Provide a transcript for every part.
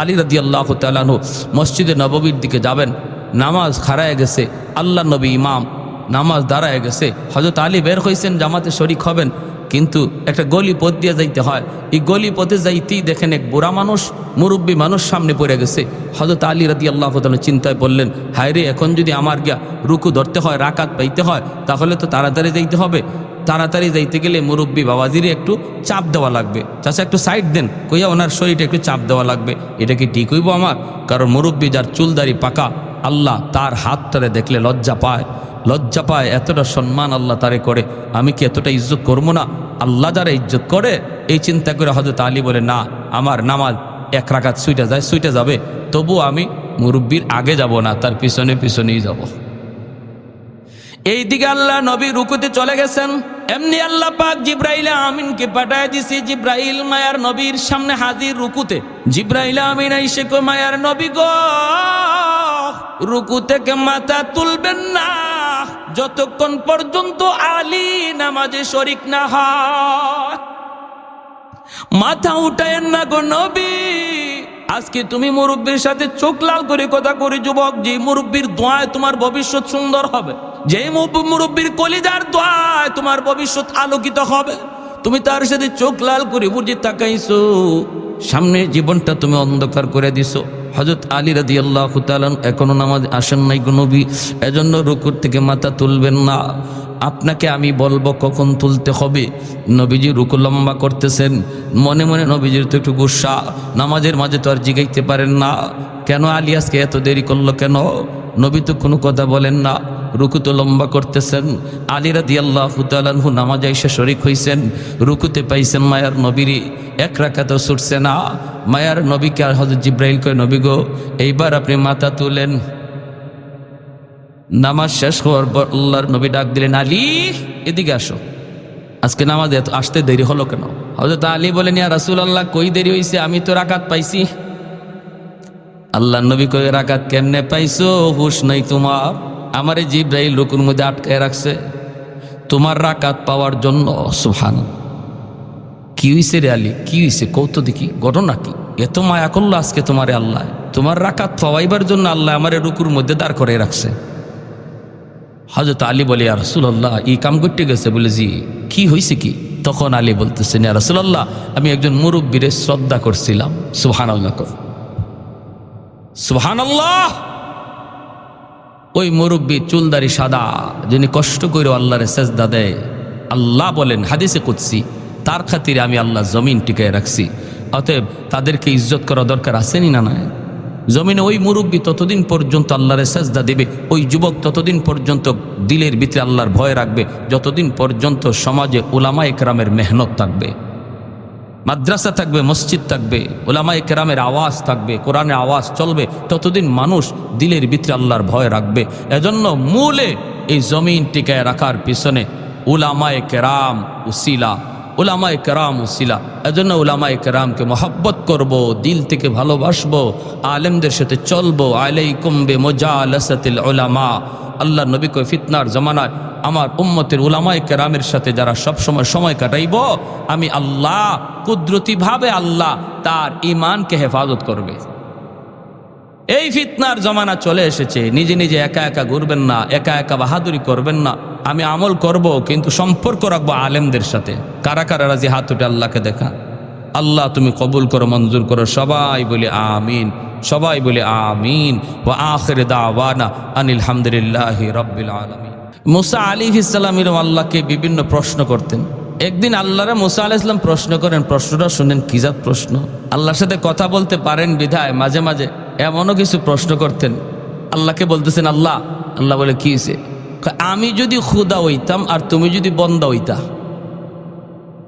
আলী রাদি আল্লাহ মসজিদে নববীর দিকে যাবেন, নামাজ খারায় গেছে আল্লাহ নবী ইমাম, নামাজ দাঁড়ায় গেছে। হজরত আলী বের হয়েছেন জামাতে শরিক হবেন, কিন্তু একটা গলি পথ দিয়ে যাইতে হয়। এই গলি পথে যাইতেই দেখেন এক বুড়া মানুষ, মুরব্বী মানুষ সামনে পড়ে গেছে। হজরত আলী রাদি আল্লাহ চিন্তায় পড়লেন হায় রে এখন যদি আমার গিয়া রুকু ধরতে হয়, রাকাত পাইতে হয়, তাহলে তো তাড়াতাড়ি যাইতে হবে। তাড়াতাড়ি যাইতে গেলে মুরব্বী বাবাজিরে একটু চাপ দেওয়া লাগবে। চাষা একটু সাইড দেন, কইয়া ওনার শরীরটা একটু চাপ দেওয়া লাগবে। এটা কি ঠিক হইব আমার? কারণ মুরব্বী যার চুলদারি পাকা, আল্লাহ তার হাত ধরে দেখলে লজ্জা পায়। লজ্জা পায়, এতটা সম্মান আল্লাহ তারে করে। আমি কি এতটা ইজ্জত করব না? আল্লাহ যারা ইজ্জত করে, এই চিন্তা করে হজরত আলী বলে, না, আমার নামাজ এক রাখাত সুইটা যায় সুইটা যাবে। তবু আমি মুরব্বীর আগে যাব না, তার পিছনে পিছনেই যাব। এইদিকে আল্লাহ নবী রুকুতে চলে গেছেন। এমনি আল্লাহ পাক জিব্রাইল আমিনকে পাঠায় দিছি, জিব্রাইল মায়ার নবীর সামনে হাজির রুকুতে। জিব্রাইল আমিন আইসে কো মায়ার নবী গো, রুকু থেকে মাথা তুলবেন না। যতক্ষণ পর্যন্ত আলী নামাজে শরিক না হয়, মাথা উঠায়েন না গো নবী। আজকে তুমি মুরব্বীর সাথে চোখ লাল করে কথা করি যুবক, যে মুরব্বীর দোয়ায় তোমার ভবিষ্যৎ সুন্দর হবে। যে মুরব্বীর কলিজার দোয়ায় তোমার ভবিষ্যৎ আলোকিত হবে। তুমি তার সাথে চোখ লাল করে বুঝে তাকাইছো। সামনে জীবনটা তুমি অন্ধকার করে দিছো। হজরত আলী রাদি আল্লাহ এখনও নামাজ আসেন নাই নবী। এজন্য রুকুর থেকে মাথা তুলবেন না। আপনাকে আমি বলব কখন তুলতে হবে। নবীজি রুকু লম্বা করতেছেন। মনে মনে নবীজির তো একটু গুসা। নামাজের মাঝে তো আর জিগাইতে পারেন না। কেন আলিয়াসকে এত দেরি করল কেন? নবী তো কোনো কথা বলেন না। রুকু তো লম্বা করতেছেন। আলিরা দিয়াল্লাহ হুতালানহু নামাজ এসে শরিক হইছেন। রুকুতে পাইছেন মায়ার নবীরে এক রাখাত ছুটছে না। মায়ার নবীকে আর হজরত জিব্রাইল কয়, নবী গো, এইবার আপনি মাথা তুলেন। নামাজ শেষ হওয়ার পর আল্লাহর নবী ডাক দিলেন, আলী, এদিকে আসো। আজকে নামাজ এত আসতে দেরি হলো কেন? হজরত আলী বলেন, ইয়া রাসুল আল্লাহ কই দেরি হয়েছে আমি তো রাকাত পাইছি। আল্লাহ নবী কই রাকাত কেমনে পাইছো? হুশ নাই তোমার। আমারে জিব্রাইল রুকুর মধ্যে আটকায় রাখছে। তোমার রাকাত পাওয়ার জন্য সুহান কি হইছে রে আলী? কি হইছে? কৌত দেখি। ঘটনা কি? এত মায়া করল আজকে তোমারে আল্লাহ। তোমার রাকাত পাওয়াইবার জন্য আল্লাহ আমার রুকুর মধ্যে দাঁড় করে রাখছে। হজরত আলী বলে আর রসুল্লাহ এই কাম করতে গেছে? বলে, জি। কি হয়েছে কি? তখন আলী বলতেছেন ইয়া রসুল্লাহ আমি একজন মুরব্বীরে শ্রদ্ধা করছিলাম। সুহান আল্লাহ সুহান আল্লাহ ওই মুরব্বী চুলদারি সাদা, যিনি কষ্ট করে আল্লাহরে সেজদা দেয়, আল্লাহ বলেন, হাদিসে কুৎসি তার খাতিরে আমি আল্লাহ জমিন টিকায় রাখছি। অতএব তাদেরকে ইজ্জত করা দরকার আসেনি না নয় জমিনে ওই মুরব্বী ততদিন পর্যন্ত আল্লাহর সেজদা দেবে, ওই যুবক ততদিন পর্যন্ত দিলের ভিতরে আল্লাহর ভয় রাখবে, যতদিন পর্যন্ত সমাজে ওলামা একরামের মেহনত থাকবে। মাদ্রাসা থাকবে, মসজিদ থাকবে ওলামা কেরামের আওয়াজ থাকবে কোরআনের আওয়াজ চলবে, ততদিন মানুষ দিলের ভিতরে আল্লাহর ভয় রাখবে। এজন্য মূলে এই জমিন টিকায় রাখার পিছনে উলামায় কেরাম উসিলা উলামায়ে কেরাম উসিলা। এজন্য উলামায়ে কেরামকে মহাব্বত করব, দিল থেকে ভালোবাসবো, আলেমদের সাথে চলবো। আলাইকুম বে মোজালাসাতিল উলামা। আল্লাহ নবী কই ফিতনার জমানায় আমার উম্মতের উলামায় কেরামের সাথে যারা সব সময় সময় কাটাইব, আমি আল্লাহ, কুদরতিভাবে আল্লাহ তার ইমানকে হেফাজত করবে। এই ফিতনার জমানা চলে এসেছে, নিজে নিজে একা একা ঘুরবেন না, একা একা বাহাদুরি করবেন না। আমি আমল করব, কিন্তু সম্পর্ক রাখব আলেমদের সাথে। কারা কারা রাজি? হাত উঠে আল্লাহকে দেখা। আল্লাহ তুমি কবুল করো, মঞ্জুর করো, সবাই বলে আমিন। সবাই বলে আমিন ও আখের দাওয়ানা আনিল রব্বিল আলমিন। মুসা আলী ইসলামের আল্লাহকে বিভিন্ন প্রশ্ন করতেন। একদিন আল্লাহরা মুসা আলাহ ইসলাম প্রশ্ন করেন, প্রশ্নটা শুনেন, কি জাত প্রশ্ন? আল্লাহর সাথে কথা বলতে পারেন বিধায় মাঝে মাঝে এমনও কিছু প্রশ্ন করতেন। আল্লাহকে বলতেছেন, আল্লাহ। আল্লাহ বলে, কি হয়েছে আমি যদি খুদা হইতাম আর তুমি যদি বন্দা হইতা।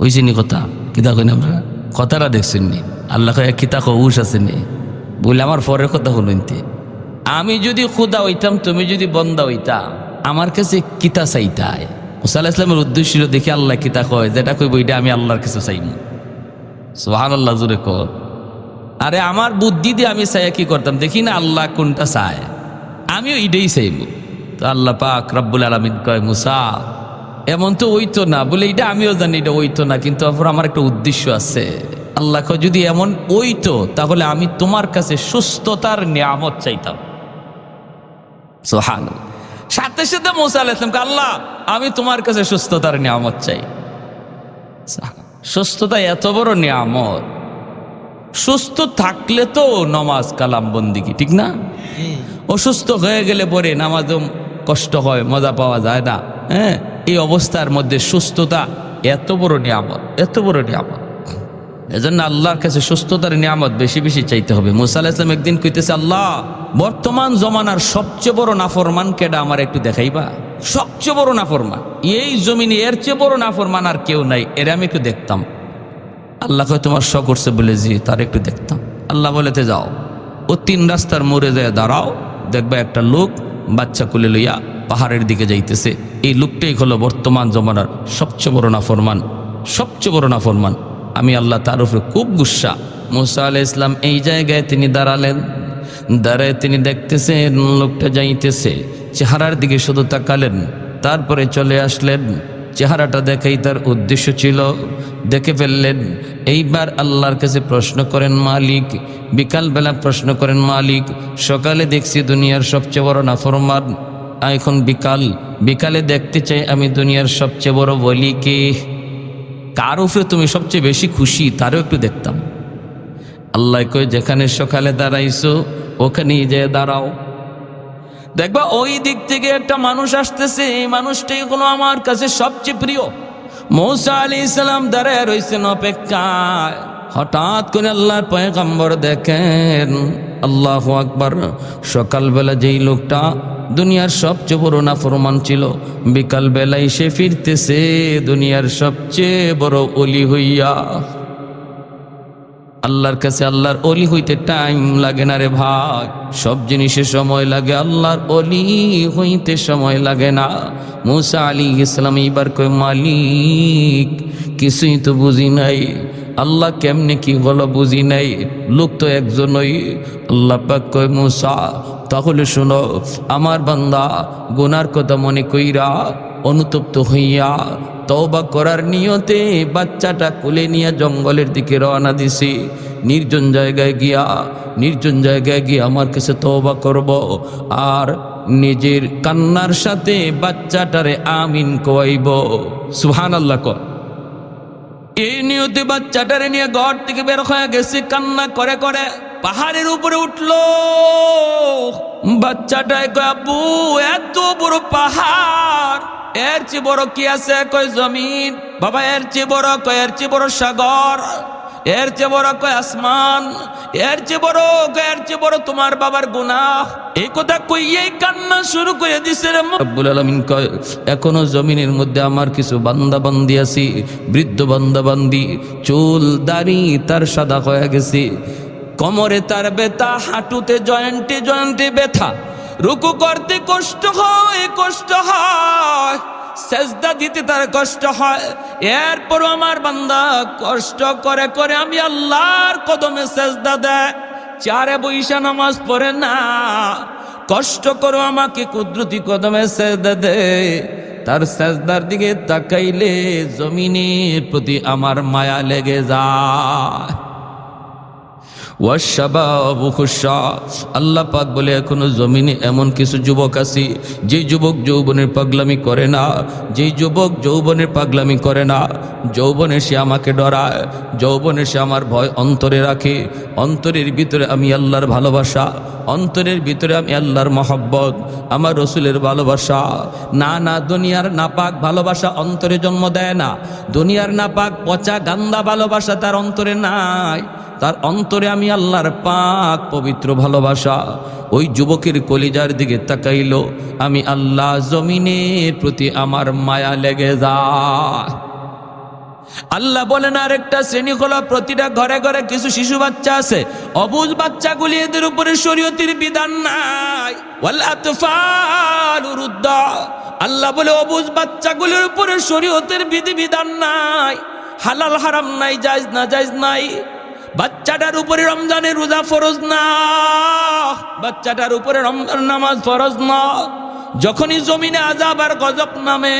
হইছে নি কথা কিতা কইন আমরা কথাটা দেখছেন নি আল্লাহ কিতা কৌস আছে নি? বলে আমার পরের কথা শুনুনতে আমি যদি খুদা হইতাম, তুমি যদি বন্দা হইতা, আমার কাছে কিতা চাইতাই? মুসা আল্লাহ ইসলামের উদ্দেশ্য দেখি আল্লাহ কিতা কয়, যেটা কইব এটা আমি আল্লাহর কাছে চাইব সোহান আল্লাহ জুড়ে কর আরে আমার বুদ্ধি দিয়ে আমি চাই কি করতাম? দেখি না আল্লাহ কোনটা চায়। আমিও এটাই চাইব তো আল্লাহ পাক রব্বুল আলমিন কয়, মুসা, এমন তো ওইতো না, বলে এটা আমিও জানি, এটা ওইতো না, কিন্তু আমার একটা উদ্দেশ্য আছে। আল্লাহ কয়, যদি এমন ওইতো তাহলে আমি তোমার কাছে সুস্থতার নিয়ামত চাইতাম। সোহান সাথে সাথে মোসা আলাইসলাম আল্লাহ আমি তোমার কাছে সুস্থতার নিয়ামত চাই। সুস্থতা এত বড় নিয়ামত। সুস্থ থাকলে তো নমাজ কালাম বন্দিগি ঠিক না? অসুস্থ হয়ে গেলে পরে নামাজও কষ্ট হয় মজা পাওয়া যায় না। হ্যাঁ এই অবস্থার মধ্যে সুস্থতা এত বড় নিয়ামত এত বড় নিয়ামত। এজন্য আল্লাহর কাছে সুস্থতার নিয়ামত বেশি বেশি চাইতে হবে। মুসা ইসলাম একদিন কইতেছে, আল্লাহ, বর্তমান জমানার সবচেয়ে বড় নাফরমান কেডা আমার একটু দেখাইবা? সবচেয়ে বড় নাফরমান। এই জমিনে এর চেয়ে বড় নাফরমান আর কেউ নাই, এর আমি একটু দেখতাম। আল্লাহ কয়, তোমার শ করছে বলে জি, তার একটু দেখতাম। আল্লাহ বলেতে যাও, ও তিন রাস্তার মোড়ে যায় দাঁড়াও, দেখবা একটা লোক বাচ্চা কুলে লইয়া পাহাড়ের দিকে যাইতেছে। এই লোকটাই হলো বর্তমান জমানার সবচেয়ে বড় নাফরমান, সবচেয়ে বড় নাফরমান। আমি আল্লাহ তার উপরে খুব গুসা। মুসা আলাহ ইসলাম এই জায়গায় তিনি দাঁড়ালেন। দাঁড়ায় তিনি দেখতেছেন, লোকটা যাইতেছে। চেহারার দিকে শুধু তাকালেন, তারপরে চলে আসলেন। চেহারাটা দেখাই তার উদ্দেশ্য ছিল, দেখে ফেললেন, এইবার আল্লাহর কাছে প্রশ্ন করেন, মালিক, বিকালবেলা প্রশ্ন করেন, মালিক, সকালে দেখছি দুনিয়ার সবচেয়ে বড় নাফরমান। এখন বিকাল। বিকালে দেখতে চাই আমি দুনিয়ার সবচেয়ে বড় বলি কে? কার উপরে তুমি সবচেয়ে বেশি খুশি, তারও একটু দেখতাম। আল্লাহ কই যেখানে সকালে দাঁড়াইছো ওখানেই যে দাঁড়াও। দেখবা, ওই দিক থেকে একটা মানুষ আসতেছে, এই মানুষটাই হলো আমার কাছে সবচেয়ে প্রিয়। মৌসা আলী ইসলাম দাঁড়ায় রয়েছেন অপেক্ষায়। হঠাৎ করে আল্লাহর পয়গম্বর দেখেন, আল্লাহ আকবার, সকালবেলা যেই লোকটা দুনিয়ার সবচেয়ে বড় নাফরমান ছিল। বিকালবেলা এসে ফিরতেছে, দুনিয়ার সবচেয়ে বড় অলি হইয়া। আল্লাহর কাছে আল্লাহর অলি হইতে টাইম লাগে না রে ভাই। সব জিনিসে সময় লাগে, আল্লাহর অলি হইতে সময় লাগে না। মুসা আলী ইসলাম এইবার কই মালিক, কিছুই তো বুঝি নাই। আল্লাহ কেমনে কি হলো বুঝি নাই। লোক তো একজনই। আল্লাহ পাক কয়, মুসা তাহলে শোনো, আমার বান্দা গুনার কথা মনে কইরা অনুতপ্ত হইয়া তওবা করার নিয়তে বাচ্চাটা কোলে নিয়ে জঙ্গলের দিকে রওনা দিছি। নির্জন জায়গায় গিয়া, নির্জন জায়গায় গিয়ে আমার কাছে তওবা করব আর নিজের কান্নার সাথে বাচ্চাটারে আমিন কইব সুহান আল্লাহ কর। এই নিয়তে বাচ্চাটারে নিয়ে ঘর থেকে বের হয়ে গেছে, কান্না করে করে। পাহাড়ের উপরে উঠল। বাচ্চাটায় আব্বু, এত বড় পাহাড়। এর চেয়ে বড় কি আছে? কয়, জমিন। বাবা, এর চেয়ে বড় কয়, এর চেয়ে বড় সাগর। এর চেয়ে বড় কয়, আসমান। এর চেয়ে বড় এর চেয়ে বড় তোমার বাবার গুনাহ। এই কথা কইয়েই কান্না শুরু করে দিছে রে রব্বুল আলামিন কয়, এখনও জমিনের মধ্যে আমার কিছু বান্দা বান্দি আছি, বৃদ্ধ বান্দা বান্দি চুল দাড়ি তার সাদা হয়ে গেছে। কোমরে তার ব্যথা, হাঁটুতে জয়েন্টে জয়েন্টে ব্যথা। রুকু করতে কষ্ট হয় কষ্ট হয়। সেজদা দিতে তার কষ্ট হয়। এরপরও আমার বান্দা কষ্ট করে করে আমি আল্লাহর কদমে সেজদা দেয়। চারে বৈশা নামাজ পড়ে না। কষ্ট করো আমাকে কুদরতি কদমে সেজদা দে তার সেজদার দিকে তাকাইলে জমিনের প্রতি আমার মায়া লেগে যায়। ওয়াশাবাবু খুশা। আল্লাহ পাক বলে, এখনও জমিনে এমন কিছু যুবক আছি, যে যুবক যৌবনের পাগলামি করে না যেই যুবক যৌবনের পাগলামি করে না। যৌবনে সে আমাকে ডরায়, যৌবনে সে আমার ভয় অন্তরে রাখে। অন্তরের ভিতরে আমি আল্লাহর ভালোবাসা, অন্তরের ভিতরে আমি আল্লাহর মহব্বত, আমার রসুলের ভালোবাসা। না না, দুনিয়ার নাপাক ভালোবাসা অন্তরে জন্ম দেয় না। দুনিয়ার নাপাক পচা গান্দা ভালোবাসা তার অন্তরে নাই। তার অন্তরে আমি আল্লাহর পাক পবিত্র ভালোবাসা, ওই যুবকের কলিজার দিকে তাকাইল। আমি আল্লাহ জমিনের প্রতি আমার মায়া লেগে যায়। আল্লাহ বলেন আর একটা শ্রেণি হলো প্রতিটা ঘরে ঘরে কিছু শিশু বাচ্চা আছে। অবুজ বাচ্চাগুলি এদের উপরে শরীয়তির বিধান নাই। আল্লাহ বলে, অবুজ বাচ্চাগুলির উপরে শরীয়তের বিধি বিধান নাই। হালাল হারাম নাই, জায়জ না জায়জ নাই। বাচ্চাটার উপরে রমজানের রোজা ফরজ না। বাচ্চাটার উপরে রমজান নামাজ ফরজ না। যখনই জমিনে আজাব আর গজব নামে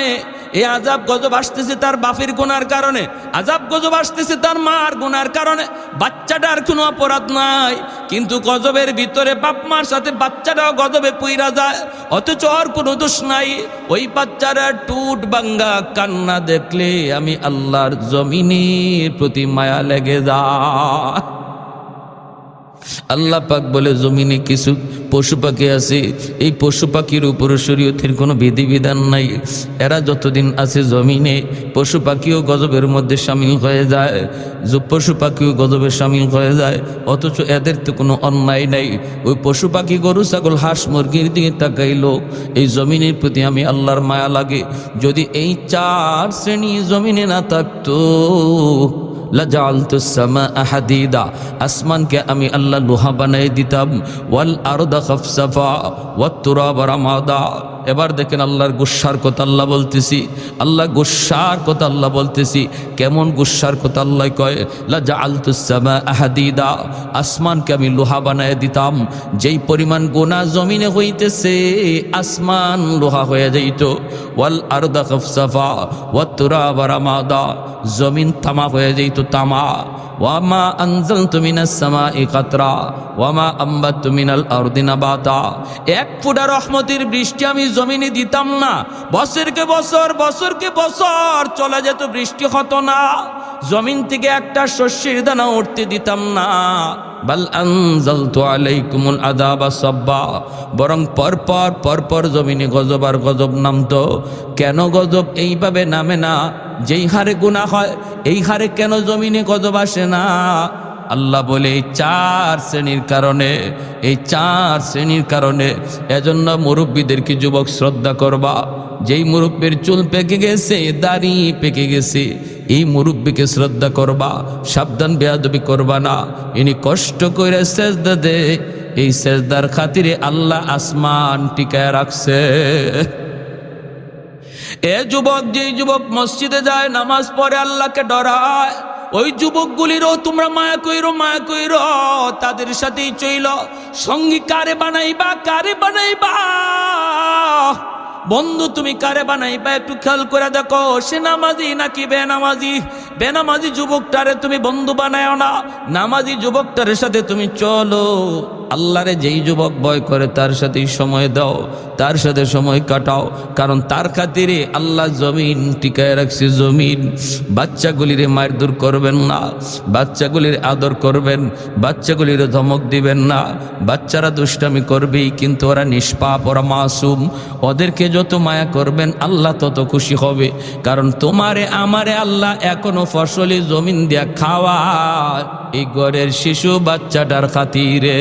এই আজাব গজব আসতেছে তার বাপের গুনার কারণে। আজাব গজব আসতেছে তার মার গুনার কারণে। বাচ্চাটার কোনো অপরাধ নাই। কিন্তু গজবের ভিতরে বাপ মার সাথে বাচ্চাটাও গজবে পুইরা যায়। অথচ আর কোনো দোষ নাই। ওই বাচ্চারা টুট বাঙ্গা কান্না দেখলে আমি আল্লাহর জমিনের প্রতি মায়া লেগে যা আল্লাহ পাক বলে, জমিনে কিছু পশু পাখি আছে, এই পশু পাখির উপর শরীয়তের কোনো বিধিবিধান নাই। এরা যতদিন আছে জমিনে পশু পাখিও গজবের মধ্যে সামিল হয়ে যায় পশু পাখিও গজবে সামিল হয়ে যায়, অথচ এদের তো কোনো অন্যায় নাই। ওই পশু পাখি গরু, ছাগল, হাঁস, মুরগির দিকে তাকাইলো, এই জমিনের প্রতি আমি আল্লাহর মায়া লাগে। যদি এই চার শ্রেণি জমিনে না থাকতো হাদিদা আসমানকে আমি আল্লাহ লোহা বানাই দিতাম ওয়াল আরদা খফসাফা ওয়াত্তুরাব রামাদা এবার দেখেন আল্লাহর গুসার কথা আল্লাহ বলতেছি। আল্লাহ গুসার কথা আল্লাহ বলতেছি। কেমন গুসার কথা আল্লাহ কয়, লা জাআলতুসামা আহাদিদা আসমানকে আমি লোহা বানায় দিতাম। যেই পরিমাণ গোনা জমিনে হইতেছে, আসমান লোহা হয়ে যাইত। ওয়াল আরদা খফসাফা ওয়াত্তুরাব রামাদা, জমিন তামা হয়ে যাইত তামা। ওয়ামা আনজাল তুমিনাস সামাই কাতরা ওয়ামা আম্বাত তুমিনাল আরদি নাবাতা এক ফুটা রহমতের বৃষ্টি আমি জমিনে দিতাম না। বছরকে বছর বছরকে বছর চলে যেত, বৃষ্টি হতো না। জমিন থেকে একটা শস্যের দানা উঠতে দিতাম না। বাল আনজালতু আলাইকুমুল বরং পরপর পরপর জমিনে গজব আর গজব নামতো। কেন গজব এইভাবে নামে না? যেই হারে গুনাহ হয়, এই হারে কেন জমিনে গজব আসে না? আল্লাহ বলে, এই চার শ্রেণির কারণে, এই চার শ্রেণির কারণে এজন্য মুরব্বীদেরকে যুবক শ্রদ্ধা করবা? যেই মুরব্বীর চুল পেকে গেছে, দাড়ি পেকে গেছে, এই মুরব্বীকে শ্রদ্ধা করবা, সাবধান বেয়াদবি করবা না। ইনি কষ্ট করে সেজদা দে এই সেজদার খাতিরে আল্লাহ আসমান টিকায় রাখছে। এ যুবক, যেই যুবক মসজিদে যায়, নামাজ পড়ে আল্লাহকে ডরায় ওই যুবকগুলিরও তোমরা মায়া কইরো মায়া কইরো, তাদের সাথেই চইল। সঙ্গী কারে বানাইবা কারে বানাইবা? বন্ধু, তুমি কারে বানাইবা একটু খেয়াল করে দেখো, সে নামাজি নাকি বেনামাজি? বেনামাজি যুবকটারে তুমি বন্ধু বানায় না, নামাজি যুবকটারের সাথে তুমি চলো। আল্লাহরে যেই যুবক ভয় করে, তার সাথেই সময় দাও, তার সাথে সময় কাটাও, কারণ তার খাতিরে আল্লাহ জমিন টিকায় রাখছে জমিন। বাচ্চাগুলির মায়ের দূর করবেন না, বাচ্চাগুলির আদর করবেন, বাচ্চাগুলির ধমক দিবেন না। বাচ্চারা দুষ্টামি করবেই, কিন্তু ওরা নিষ্পাপ, ওরা মাসুম। ওদেরকে যত মায়া করবেন, আল্লাহ তত খুশি হবে। কারণ তোমারে, আমারে আল্লাহ এখনও ফসলি জমিন দিয়া খাওয়া এই গড়ের শিশু বাচ্চাটার খাতিরে।